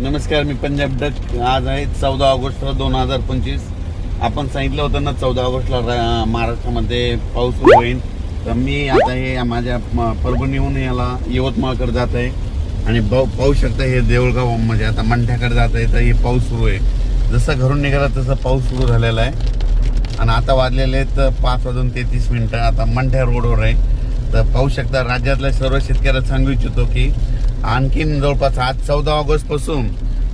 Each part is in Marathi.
नमस्कार मी पंजाब डक आज आहे चौदा ऑगस्ट दोन हजार पंचवीस. आपण सांगितलं होतं ना चौदा ऑगस्टला रा- महाराष्ट्रामध्ये पाऊस सुरू होईल. तर मी आता हे माझ्या म- परभणीहून याला यवतमाळकडे जात आहे. आणि पाहू शकता हे देऊळगाव म्हणजे आता मंठ्याकडे जात आहे तर हे पाऊस सुरू आहे. जसं घरून निघाला तसं पाऊस सुरू झालेला आहे. आणि आता वाजलेले आहेत पाच वाजून तेहतीस मिनटं. आता मंठ्या रोडवर आहे. तर पाहू शकता राज्यातल्या सर्व शेतकऱ्याला सांगू इच्छितो की आणखीन जवळपास आज चौदा ऑगस्टपासून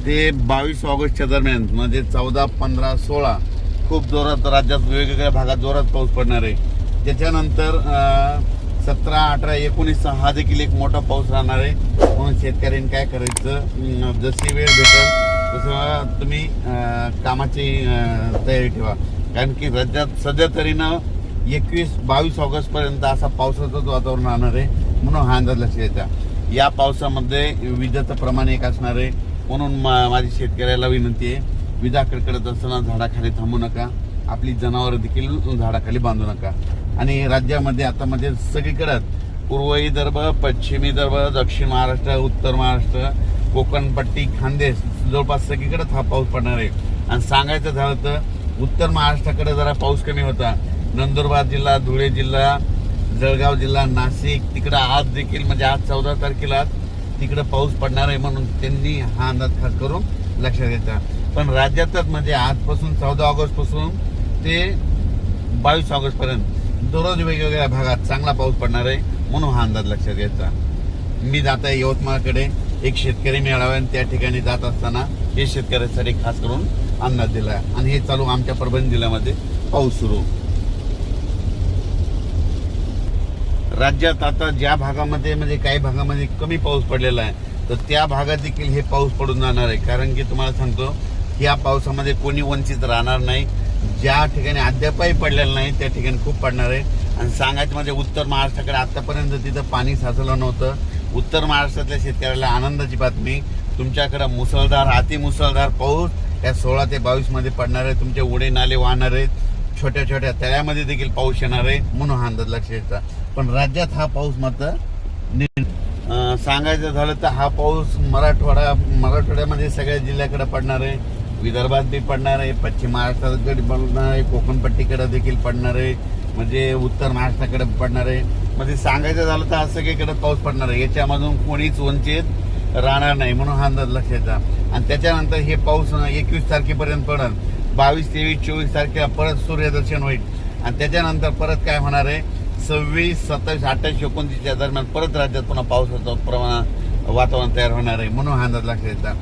ते बावीस ऑगस्टच्या दरम्यान म्हणजे चौदा पंधरा सोळा खूप जोरात राज्यात वेगवेगळ्या भागात जोरात पाऊस पडणार आहे. त्याच्यानंतर सतरा अठरा एकोणीस हा देखील एक मोठा पाऊस राहणार आहे. म्हणून शेतकऱ्यांनी काय करायचं? जशी वेळ भेटेल तसं तुम्ही कामाची तयारी ठेवा. कारण की राज्यात सध्या तरी ना एकवीस बावीस ऑगस्टपर्यंत असा पावसाचंच वातावरण राहणार आहे. म्हणून हा अंदाज लक्ष द्यायचा या पावसामध्ये विजेचं प्रमाण एक असणार आहे. म्हणून मा- माझी शेतकऱ्याला विनंती आहे विजा कडकडत असताना झाडाखाली थांबू नका. आपली जनावरं देखील झाडाखाली बांधू नका. आणि राज्यामध्ये आता मध्ये सगळीकडं पूर्व विदर्भ पश्चिम विदर्भ दक्षिण महाराष्ट्र उत्तर महाराष्ट्र कोकणपट्टी खानदेश जवळपास सगळीकडंच हा पाऊस पडणार आहे. आणि सांगायचं झालं तर उत्तर महाराष्ट्राकडे जरा पाऊस कमी होता. नंदुरबार जिल्हा धुळे जिल्हा जळगाव जिल्हा नाशिक तिकडं आज देखील म्हणजे आज चौदा तारखेला तिकडं पाऊस पडणार आहे म्हणून त्यांनी हा अंदाज खास करून लक्षात घ्यायचा पण राज्यातच म्हणजे आजपासून चौदा ऑगस्टपासून ते बावीस ऑगस्ट पर्यंत दररोज वेगवेगळ्या भागात चांगला पाऊस पडणार आहे म्हणून हा अंदाज लक्षात घ्यायचा मी जात आहे यवतमाळकडे. एक शेतकरी मेळावा आणि त्या ठिकाणी जात असताना हे शेतकऱ्यांसाठी खास करून अंदाज दिला आहे. आणि हे चालू आमच्या परभणी जिल्ह्यामध्ये पाऊस सुरू. राज्यात आता ज्या भागामध्ये म्हणजे काही भागामध्ये कमी पाऊस पडलेला आहे तर त्या भागात देखील हे पाऊस पडून जाणार आहे. कारण की तुम्हाला सांगतो या पावसामध्ये कोणी वंचित राहणार नाही. ज्या ठिकाणी अद्यापही पडलेलं नाही त्या ठिकाणी खूप पडणार आहे. आणि सांगायचं म्हणजे उत्तर महाराष्ट्राकडे आतापर्यंत तिथं पाणी साचलं नव्हतं. उत्तर महाराष्ट्रातल्या शेतकऱ्याला आनंदाची बातमी तुमच्याकडं मुसळधार अतिमुसळधार पाऊस या सोळा ते बावीसमध्ये पडणार आहे. तुमचे उडे नाले वाहणार आहेत. छोट्या छोट्या तळ्यामध्ये देखील पाऊस येणार आहे. म्हणून हा अंदाज लक्ष येतात पण राज्यात हा पाऊस मात्र सांगायचं झालं तर हा पाऊस मराठवाडा मराठवाड्यामध्ये सगळ्या जिल्ह्याकडे पडणार आहे. विदर्भात बी पडणार आहे. पश्चिम महाराष्ट्राकडे पडणार आहे. कोकणपट्टीकडे देखील पडणार आहे. म्हणजे उत्तर महाराष्ट्राकडे पडणार आहे. म्हणजे सांगायचं झालं तर आज सगळीकडे पाऊस पडणार आहे. याच्यामधून कोणीच वंचित राहणार नाही म्हणून हा अंदाज लक्षाचा आणि त्याच्यानंतर हे पाऊस एकवीस तारखेपर्यंत पडेल. बावीस तेवीस चोवीस तारखेला परत सूर्यदर्शन होईल. आणि त्याच्यानंतर परत काय होणार आहे? सव्वीस सत्तावीस अठ्ठावीस एकोणतीसच्या दरम्यान परत राज्यात पुन्हा पावसाचं प्रमाण वातावरण तयार होणार आहे म्हणून हा अंदाज लक्षात येतात